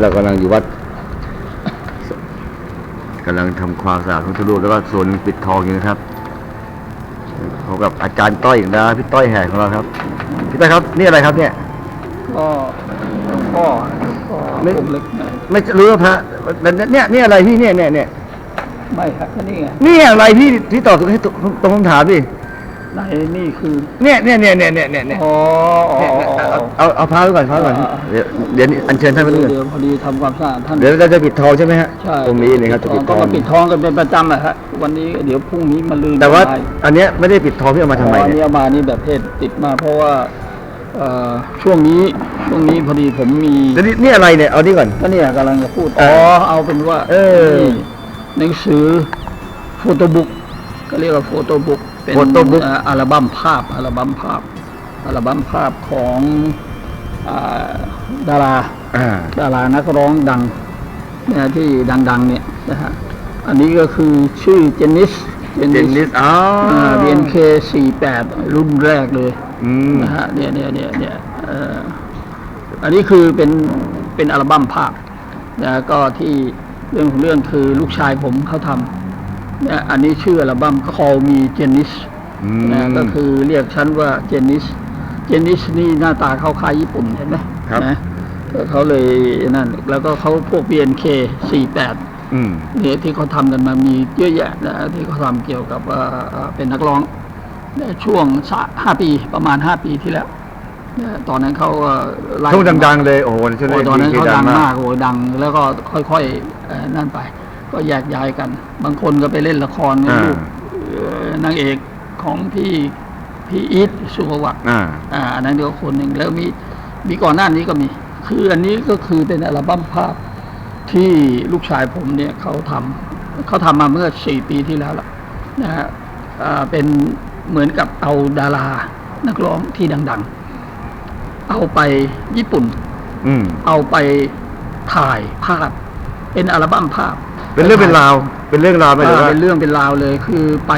นี้เรากำลังอยู่วัดกำลังทำความสะอาดพระพุทธรูปแล้วก็ส่วนหนึ่งปิดทองอยู่นะครับพบกับอาจารย์ต้อยอีกนะพี่ต้อยแหกของเราครับพี่ต้อยครับนี่อะไรครับเนี่ยก็ก็ก็ไม่ผมเล็กหน่อยไม่รู้ว่าพระเนี่ยเนี่ยอะไรพี่เนี่ยเนี่ยเนี่ยไม่ครับก็นี่ไงนี่อะไรพี่ที่ตอบตรงให้ตรงตรงคำถามพี่ ไหนนี่คือ เนี่ยเนี่ยเนี่ยเนี่ยเนี่ยเนี่ยเนี่ยอ๋ออ๋อเนี่ยอ๋ออ๋อเอาเอาพระไว้ก่อนพระไว้ก่อนอ่าเดี๋ยวเดี๋ยวอัญเชิญท่านไปด้วยเดี๋ยวพอดีทำความสะอาดท่าน เดี๋ยวเราจะปิดทองใช่ไหมฮะใช่ตรงนี้นะครับจะปิปิดดททององก็ปิดทองกันเป็นประจำอะฮะวันนี้เดี๋ยวพรุ่งนี้มาลืนแต่ว่าไปอันเนี้ยไม่ได้ปิดทองที่เอามาทำไมอ๋ออันเนี่นี้ยเอามานี่แบบเพศติดมาเพราะว่าเอ่อช่วงนี้ช่วงนี้พอดีผมมีแล้วนี่นี่อะไรเนี่ยเอานี่ก่อนก็เนี่ยกำลังจะพูดเออ๋ออเอาเป็นว่า เออนี่หนังสือโฟโต้บุ๊กก็เรียกว่าโฟโต้บุ๊ก เป็น Photobook เอ่ออัลบั้มภาพอัลบั้มภาพอัลบั้มภาพของอ่าดาราอ่าดารานักร้องดังนะที่ดัง ๆ เนี่ยนะฮะอันนี้ก็คือชื่อเจนนิสเจนนิสอ๋อเบียนเค48รุ่นแรกเลยอืมนะฮะเนี่ยเนี่ยเนี่ยเนี่ยเอ่ออันนี้คือเป็นเป็นอัลบั้มภาพนะก็ที่เรื่องของเรื่องคือลูกชายผมเขาทำเนี่ยอันนี้ชื่ออัลบั้ม Call Me Janice อืมนะก็คือเรียกฉันว่าเจนนิส เจนนิสนี่หน้าตาเขาคล้ายญี่ปุ่นเห็นไหมครับนะก็เขาเลยนั่น แล้วก็เขาพวก BNK 48อืมเนี่ยที่เขาทำกันมามีเยอะแยะนะที่เขาทำเกี่ยวกับเอ่อเอ่อเป็นนักร้องในช่วงสะห้าปีประมาณห้าปีที่แล้วนะตอนนั้นเขาเอ่อไล่ช่วงดัง ๆ เลย โอ้โหช่วงโอ้ยตอนนั้นที่เขาดังมากโอ้ยดังแล้วก็ค่อยๆเอ่อนั่นไป ก็แยกย้ายกัน บางคนก็ไปเล่นละครอ่าลูกเอ่อนางเอกของพี่พี่อีทสุภวัตอ่าอ่าอันนั้นเดียวคนหนึ่งแล้วมีมีก่อนหน้านี้ก็มี คืออันนี้ก็คือเป็นอัลบั้มภาพที่ลูกชายผมเนี่ยเขาทำเขาทำมาเมื่อสี่ปีที่แล้วล่ะนะฮะอ่าเป็นเหมือนกับเอาดารานักร้องที่ดัง ๆ เอาไปญี่ปุ่น อืมเอาไปถ่ายภาพ เป็นอัลบั้มภาพ เป็นเรื่องเป็นราวเป็นเรื่องราวไหมหรืออ่าว่า เป็นเรื่องเป็นราวเลยคือไป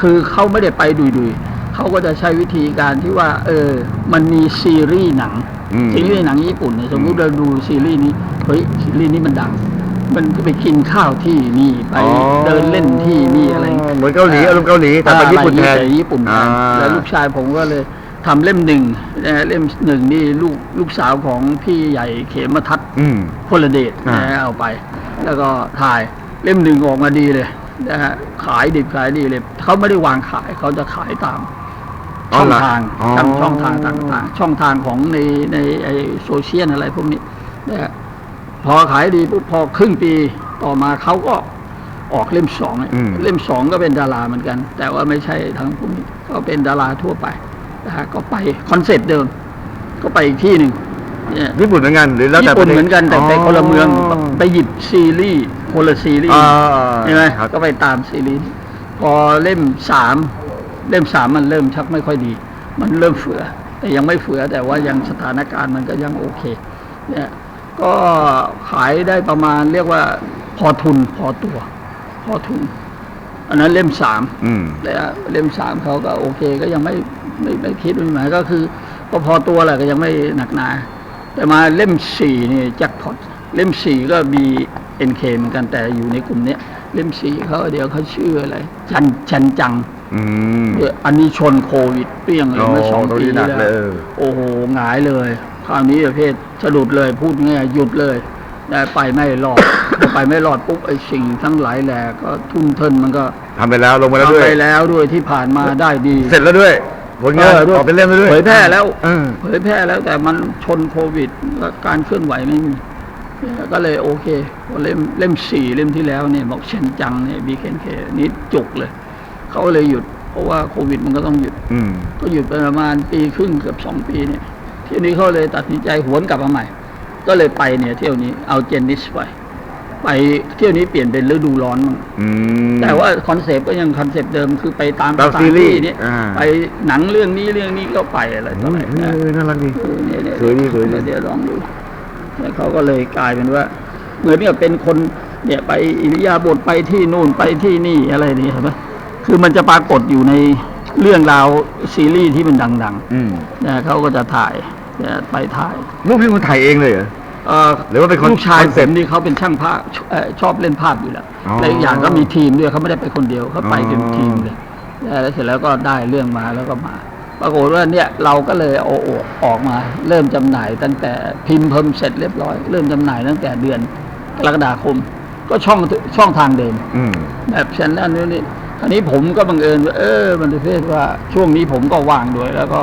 คือเขาไม่ได้ไปดุยๆเขาก็จะใช้วิธีการที่ว่า เออ มันมีซีรีส์หนังอืมซีรีส์หนังญี่ปุ่นเนี่ยสมมุติอืมเราดูซีรีส์นี้เฮ้ยซีรีส์นี้มันดัง มันไปกินข้าวที่นี่ไปอ๋อเดินเล่นที่นี่อะไรย่งงี้ยเหมือนเกาหลีอารมณ์เกาหลีแต่เป็นญี่ปุ่นแทนแต่ญี่ปุ่นแทอ่านแล้วลูกชายผมก็เลย ทำเล่มหนึ่งนะฮะเล่มหนึ่งนี่ลูกลูกสาวของพี่ใหญ่เขมทัศน์อืม พลเดชอ่านะฮะเอาไป แล้วก็ถ่ายเล่มหนึ่งออกมาดีเลยนะฮะขายดิบขายดีเลยเขาไม่ได้วางขายเขาจะขายตาม อ๋อช่องเหรอทางอ๋อ ตามช่องทางต่างๆ ช่องทางของในในไอโซเชียลอะไรพวกนี้นะฮะพอขายดีปุ๊บพอครึ่งปีต่อมาเขาก็ออกเล่มสองอืม เล่มสองก็เป็นดาราเหมือนกัน แต่ว่าไม่ใช่ทั้งพวกนี้ก็เป็นดาราทั่วไป นะฮะก็ไปคอนเซ็ปต์เดิม ก็ไปอีกที่หนึ่งเนี่ยญี่ปุ่นเหมือนกันหรือแล้วแต่ญี่ปุ่นเหมือนกันแต่ไปคนละเมืองอ๋อไปหยิบซีรีส์คนละซีรีส์อ่าใช่ไหมครับก็ไปตามซีรีส์พอเล่มสามเล่มสามมันเริ่มชักไม่ค่อยดี มันเริ่มเฟือแต่ยังไม่เฟือแต่ว่ายังสถานการณ์มันก็ยังโอเค เนี่ย ก็ขายได้ประมาณเรียกว่าพอทุนพอตัว พอทุน อันนั้นเล่มสามอืมแล้วเล่มสามเขาก็โอเคก็ยังไม่ ไม่ไม่คิดไม่หมายก็คือ ก็พอตัวแหละก็ยังไม่หนักหนา แต่มาเล่มสี่นี่แจ็คพอตเล่มสี่ก็มีเอ็นเคเหมือนกันแต่อยู่ในกลุ่มเนี้ยเล่มสี่เขาเดี๋ยวเขาชื่ออะไรชันชันจังอืมเอออันนี้ชนโควิดเปรี้ยงเลยเมื่อสองโอ้ปีตรงนี้หนัที่กแล้วเลยเออโอ้โหหงายเลย คราวนี้ประเภทสะดุดเลยพูดง่ายๆหยุดเลยได้ไปไม่รอดพอไปไม่รอดปุ๊บไอ้สิ่งทั้งหลายแหล่ก็ทุ่มเทินมันก็ทำไปแล้วลงมาแล้วทำด้วยไปแล้วด้วยที่ผ่านมาได้ดี เสร็จแล้วด้วย ผลงานเออด้วยออกเป็นเล่มแล้วด้วยเผยแพร่แล้วเออเผยแพร่แล้วแต่มันชนโควิดก็การเคลื่อนไหวไม่มีก็เลยโอเคพอเล่มเล่มสี่เล่มที่แล้วเนี่ยบอกเชนจังเนี่ยบีเคนเคนี่จุกเลย เขาเลยหยุด เพราะว่าโควิดมันก็ต้องหยุดอืมก็หยุดไปประมาณปีครึ่งเกือบสองปีเนี่ย ทีนี้เขาเลยตัดสินใจหวนกลับมาใหม่ ก็เลยไปเนี่ยเที่ยวนี้เอาเจนนิสไป ไปเที่ยวนี้เปลี่ยนเป็นฤดูร้อนมั้งอืม แต่ว่าคอนเซปต์ก็ยังคอนเซปต์เดิมคือไปตามตามสถานซีรีส์ที่เนี่ยอ่า ไปหนังเรื่องนี้เรื่องนี้ก็ไปอะไรต่ออะไรเอนะ อน่ารักดีเออเนี่ยเนี่ยสวยดีสวยดี เดี๋ยวลองดูแล้วเขาก็เลยกลายเป็นว่า เหมือนเนี่ยเป็นคนเนี่ยไปอิริยาบถไปที่นู่นไปที่นี่อะไรนี่เห็นไหมคือมันจะปรากฏอยู่ในเรื่องราวซีรีส์ที่มันดังอืมๆนะเขาก็จะถ่ายเนี่ยไปถ่ายรูปพี่คุณถ่ายเองเลยเหรอ เอ่อหรือว่าเป็นคนลูกชายคอนผเซ็ปมต์นี่เขาเป็นช่างภาพเอ่อชอบเล่นภาพอยู่แล้วอ๋อและอีกอย่างก็มีทีมด้วยเขาไม่ได้ไปคนเดียวเขาไปเป็นอ๋อ ทีมเลยแล้วเสร็จแล้วก็ได้เรื่องมาแล้วก็มา ปรากฏว่าเนี่ยเราก็เลยเอาออกมา เริ่มจำหน่ายตั้งแต่พิมพ์เพิ่มเสร็จเรียบร้อย เริ่มจำหน่ายตั้งแต่เดือนกรกฎาคม ก็ช่องช่องทางเดิม อืม แบบฉันนั่นนี่นี่คราวนี้ผมก็บังเอิญว่าเออ มันประเภทว่าช่วงนี้ผมก็ว่างด้วย แล้วก็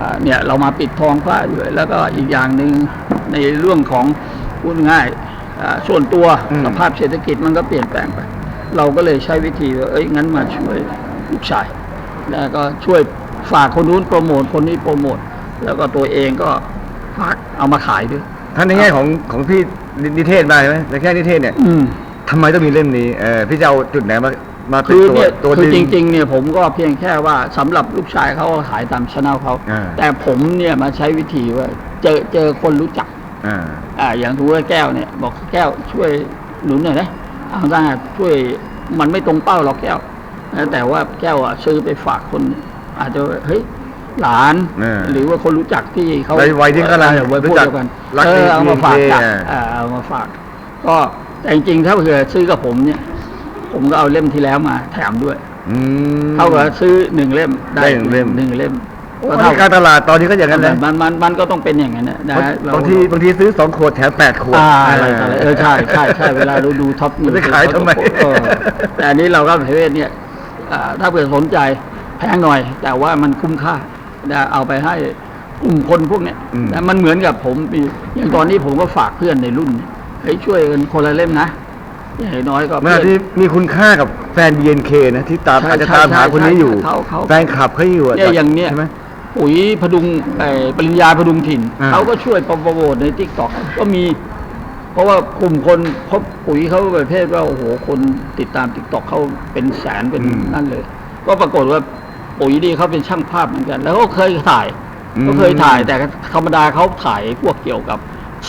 อ่าเนี่ยเรามาปิดทองพระด้วยแล้วก็อีกอย่างหนึ่ง ในเรื่องของพูดง่ายอ่าส่วนตัวอืมสภาพเศรษฐกิจมันก็เปลี่ยนแปลงไป เราก็เลยใช้วิธีว่าเอ้ยงั้นมาช่วยลูกชาย แล้วก็ช่วยฝากคนนู้นโปรโมทคนนี้โปรโมทแล้วก็ตัวเองก็ฝากเอามาขายด้วยท่านในแง่ของของพี่นิเทศมาใช่ไหมในแง่นิเทศเนี่ยอืมทำไมต้องมีเล่มนี้เออพี่จะเอาจุดไหนมามาเป็นคือตัวเนี่ยตัวคือดึจริง ๆ เนี่ยผมก็เพียงแค่ว่าสำหรับลูกชายเขาก็ขายตามช anel เขาอ่าแต่ผมเนี่ยมาใช้วิธีว่า เจอเจอคนรู้จัก อ่า อ่า อย่างทูว่าแก้วเนี่ย บอกแก้วช่วยหนุนหน่อยนะเอาได้ช่วยมันไม่ตรงเป้าหรอกแก้วนะแต่ว่าแก้วอะซื้อไปฝากคน อาจจะเฮ้ยหลานเออหรือว่าคนรู้จักที่เขาวัยวัยที่กำลังออวัยพวรู้กจักเดียวกันรักเออเอามาฝาก BNK กันอะอ่าเอามาฝาก ก็แต่จริงๆถ้าเผื่อซื้อกับผมเนี่ย ผมก็เอาเล่มที่แล้วมาแถมด้วยอืมเท่ากับซื้อหนึ่งเล่มได้หนึ่งเล่มหนึ่งเล่ม เพราะเท่าในการตลาดตอนนี้ก็อย่างนั้นนะมันมันมันก็ต้องเป็นอย่างนั้นนะนะเรบางทีบางทีซื้อสองขวดแถมแปดขวดอ่าอะไรต่ออะไรเออใช่ใช่ใช่เวลาเราดูท็อปมันจะขายทำไมเออแต่อันนี้เราก็ประเภทเนี่ยอ่าถ้าเผื่อสนใจแพงหน่อย แต่ว่ามันคุ้มค่านะเอาไปให้กลุ่มคนพวกเนี้ยอืมนะมันเหมือนกับผมมีอย่างตอนนี้ผมก็ฝากเพื่อนในรุ่นเนี่ยเฮ้ยช่วยกันคนละเล่มนะอย่างน้อยก็มันอาจเพื่อนจะมีคุณค่ากับแฟน BNK นะที่ตามใช่อาจจะใช่ตามหาใช่คนนี้อยู่เขาเขาแฟนคลับเขาอยู่ะเนี่ยอย่างเนี้ยใช่ไหม ปุ๋ยพดุงเอ่อปริญญาพดุงถิ่นอ่า เขาก็ช่วยโปรโมทในทิกตอกก็มี เพราะว่ากลุ่มคนเพราะปุ๋ยเขาประเภทว่าโอ้โหคนติดตามทิกตอกเขาเป็นแสนเป็นนั่นเลย ก็ปรากฏว่าปุ๋ยนี่เขาเป็นช่างภาพเหมือนกัน แล้วก็เคยถ่ายก็เคยถ่ายแต่ธรรมดาเขาถ่ายพวกเกี่ยวกับ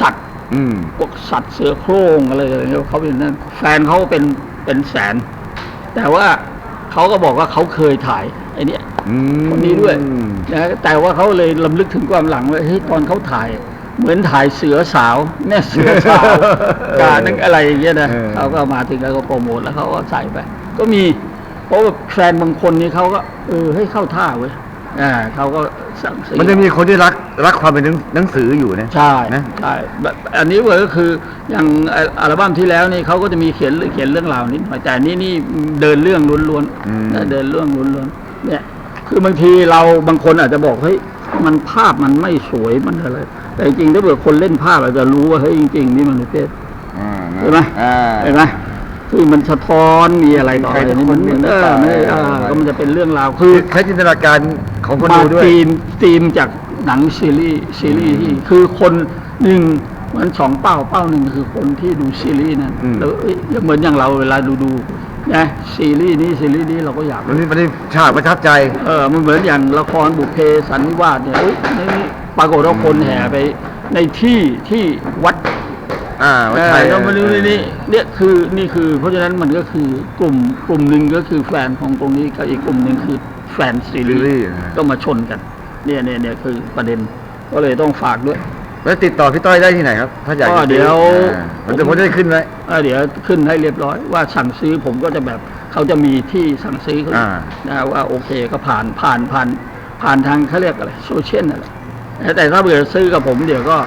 สัตว์ อืม พวกสัตว์เสือโคร่งอะไรอะไรเงี้ยเขาเป็นนั่นแฟนเขาเป็นเป็นแสน แต่ว่าเขาก็บอกว่าเขาเคยถ่ายไอ้เนี้ยอืม คนนี้ด้วยนะแต่ว่าเขาเลยลำลึกถึงความหลังว่าเฮ้ยตอนเขาถ่าย เหมือนถ่ายเสือสาวแม่เสือสาวกานึงอะไรอย่างเงี้ยนะเออเขาก็มาถึงแล้วก็โปรโมทแล้วเขาก็ใส่ไป ก็มีเพราะว่าแฟนบางคนนี่เขาก็เออให้ยเข้าท่าเว้ยอ่าเขาก็สั่งซื้อมันจะมีคนที่รักรักความเป็นหนังสืออยู่นะใช่นะใช่แบบอันนี้เว้ยก็คืออย่างอัลบั้มที่แล้วนี่เขาก็จะมีเขียนเขียนเรื่องราวนิดหน่อยแต่อันนี่นี่เดินเรื่องล้วนอืมๆนะเดินเรื่องล้วนๆเนี่ย คือบางทีเราบางคนอาจจะบอกเฮ้ยมันภาพมันไม่สวยมันอะไร แต่จริงๆถ้าเผื่อคนเล่นภาพอาจจะรู้ว่าเฮ้ยจริง ๆ นี่มันประเภทอ่าเห็นไหมอ่าเห็นไหมคือมันสะท้อนมีอะไรต่ออะไรนี่มันเหมือนเออไม่ใครเอทุกคนอก็มันจะเป็นเรื่องราวคืคืออใช้จินตนาการของคนมาดูด้วยธีมธีมจากหนังซีรีส์ซีรีส์ที่คือคนหนึ่งมันสองเป้าเป้าหนึ่งคือคนที่ดูซีรีส์นั้นอืมแล้วเอ้ยเหมือนอย่างเราเวลาดูดู นะซีรีส์นี้ซีรีส์นี้เราก็อยาก มันนี่มันนี่ฉากประทับใจ เออ มันเหมือนอย่างละครบุพเพสันนิวาสเนี่ยเอ้ยนี่ปรากฏว่าคนแห่ไป ในที่ที่วัดอ่าวัดเอชัยอเรามาดูนี่นี่เนี่ยคือนี่คือ เพราะฉะนั้นมันก็คือกลุ่มกลุ่มหนึ่งก็คือแฟนของตรงนี้กับอีกกลุ่มหนึ่งคือแฟนซีซีรีรีส์ส์นะก็มาชนกัน เนี่ยเนี่ยเนี่ยคือประเด็นก็เลยต้องฝากด้วย แล้วติดต่อพี่ต้อยได้ที่ไหนครับ ถ้าอยากก็จะซื้อเดี๋ยว อ่ามันจะผมจะได้ขึ้นไว้เออเดี๋ยวขึ้นให้เรียบร้อยว่าสั่งซื้อผมก็จะแบบเขาจะมีที่สั่งซื้อเขาอ่า นะว่าโอเคก็ผ่านผ่านผ่านผ่านทางเขาเรียกอะไรโซเชียลนั่นแหละแต่ถ้าเบื่อซื้อกับผมเดี๋ยวก็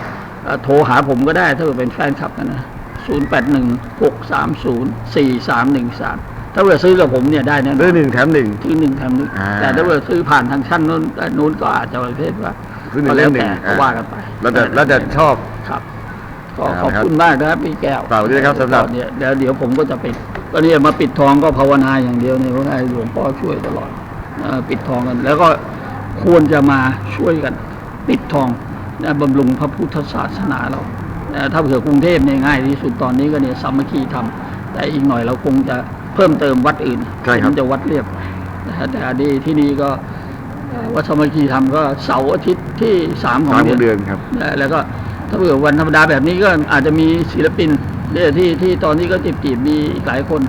เอ่อโทรหาผมก็ได้ถ้าเกิดเป็นแฟนคลับกันนะศูนย์แปดหนึ่งหกสามศูนย์สี่สามหนึ่งสามถ้าเบื่อซื้อกับผมเนี่ยได้แน่นเรื่ออนงหนึ่งแถมหนึ่ง ที่หนึ่งแถมหนึ่งอ่า แต่ถ้าเบื่อซื้อผ่านทางชั้นนู้นเอ่อนู้นก็อาจจะประเภทว่า ซื้อหนึ่ก็งแล้เล่วมหนึ่แต่งก็ว่ากันไปแล้วแต่แล้วแต่ชอบ ครับก็เอาขอบครับคุณมากนะครับพี่แก้วฝากไว้ด้วยครับสำหรับเนี่ยเดี๋ยวเดี๋ยวผมก็จะปิดก็เนี่ยมาปิดทองก็ภาวนาอย่างเดียวเนี่ยเพราะให้หลวงพ่อช่วยตลอดเอ่อปิดทองกัน แล้วก็ควรจะมาช่วยกัน ปิดทองนะบำรุงพระพุทธศาสนาเรานะถ้าเผื่อกรุงเทพเนี่ยง่ายที่สุดตอนนี้ก็เนี่ยสามัคคีทำแต่อีกหน่อยเราคงจะเพิ่มเติมวัดอื่นใช่ครับมันจะวัดเรียบนะฮะแต่อันนี้ที่นี่ก็เอ่อ วัดสามัคคีทำก็เสาร์อาทิตย์ที่สามของสามเดือนเดือนครับนะแล้วก็ถ้าเผื่อวันธรรมดาแบบนี้ก็อาจจะมีศิลปินเนี่ยที่ที่ตอนนี้ก็จีบจีบๆมีอีกหลายคน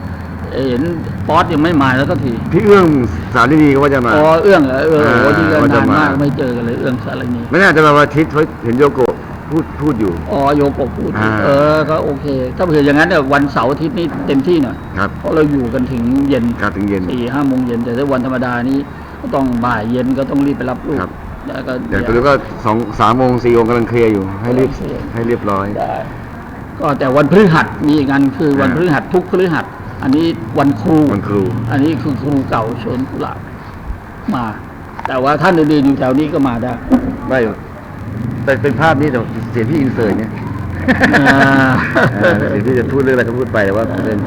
เอ่อเห็นป๊อตยังไม่มาแล้วก็ทีพี่เอื้องสารดีก็ว่าจะมาอ๋อเอื้องเหรอเออโอ้โหอ่าที่ก็ว่าจะนานมามมากไม่เจอกันเลยเอื้องสารณีไม่น่าจะมาวันอาทิตย์เพราะเห็นโยโกะพูดพูดอยู่อ๋อโยโกะพูดอ่าเออก็โอเค ถ้าเผื่ออย่างนั้นเนี่ยวันเสาร์อาทิตย์นี้เต็มที่หน่อยครับเพราะเราอยู่กันถึงเย็นครับถึงเย็นสี่ห้าโมงเย็นแต่ถ้าวันธรรมดานี้ ก็ต้องบ่ายเย็นก็ต้องรีบไปรับลูกครับ แล้วก็อย่างตัวนี้ก็สองสามโมงสี่โมงกำลังเคลียร์อยู่ ให้รีบเคลียร์ให้เรียบร้อย ได้ก็แต่วันพฤหัสมีอีกงานคือวันอ่าพฤหัสทุกพฤหัส อันนี้วันครูวันครู อันนี้คือครูเก่าสวนกุหลาบมา แต่ว่าท่านอื่นๆอยู่แถวนี้ก็มาได้ไม่แต่เป็นภาพนี้แต่เสียงพี่อินเสิร์ตเนี่ยอ่าเออเสียงพี่จะพูดเรื่องอะไรก็พูดไปแต่ว่าเป็น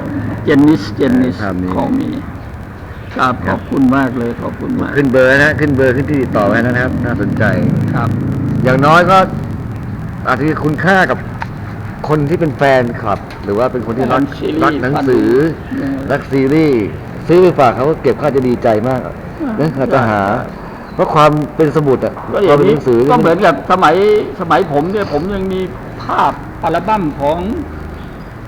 เจนนิสเจนนิสภาพนี้ของมี ครับคขรับอบคุณมากเลยขอบคุณมาก ขึ้นเบอร์นะฮะขึ้นเบอร์ขึ้นที่ติดต่อไว้นะครับ น่าสนใจ ครับ อย่างน้อยก็ อาจจะมีคุณค่ากับคนที่เป็นแฟนคลับ หรือว่าเป็นคนที่รักรักซีรีส์รักหนังสือเออรักซีรีส์ซื้อไปฝากเขาก็เก็บค่าจะดีใจมากนั่นเขาจะหา เพราะความเป็นสมุดอะก็อคย่าวามงเป็นหนี้นังสือก็เหมือนกับสมัยสมัยผมเนี่ยผมยังมีภาพอัลบั้มของ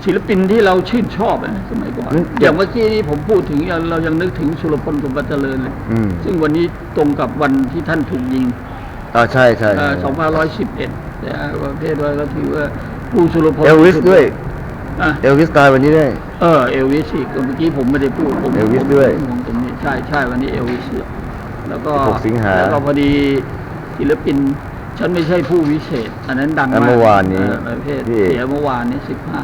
ศิลปินที่เราชื่นชอบนะสมัยก่อนอย่างเมื่อกี้นี้ผมพูดถึงอย่างเรายังนึกถึงสุรพลสมบัติเจริญเลยอืม ซึ่งวันนี้ตรงกับวันที่ท่านถูกยิง อ่าใช่ใช่เอ่อ2511นะประเภทว่าก็ถือว่าผู้สุรพลเอลวิสด้วยอะเอลวิสตายวันนี้ด้วย เออเอลวิสอีกเมื่อกี้ผมไม่ได้พูดผมเอลวิสผมด้วยผมตรงนี้ใช่ใช่วันนี้เอลวิสด้วยแล้วก็16สิงหาแล้วก็พอดีศิลปิน ฉันไม่ใช่ผู้วิเศษ อันนั้นดังอันมากเมื่อวานนี้เออประเภทที่ เสียเมื่อวานนี้สิบห้า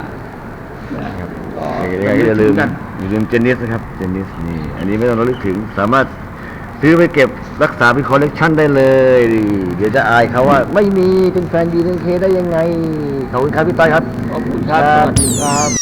ก็ยังไงก็อย่าลืมกันอย่าลืมเจนนิสนะครับ เจนนิสนี่ อันนี้ไม่ต้องระลึกถึง สามารถซื้อไปเก็บรักษาเป็นคอลเลกชันได้เลย เดี๋ยวจะอายเขาว่า ไม่มีเป็นแฟนดีเอ็นเคได้ยังไง ขอบคุณครับพี่ต้อยครับ ขอบคุณครับครับสวัสดีครับ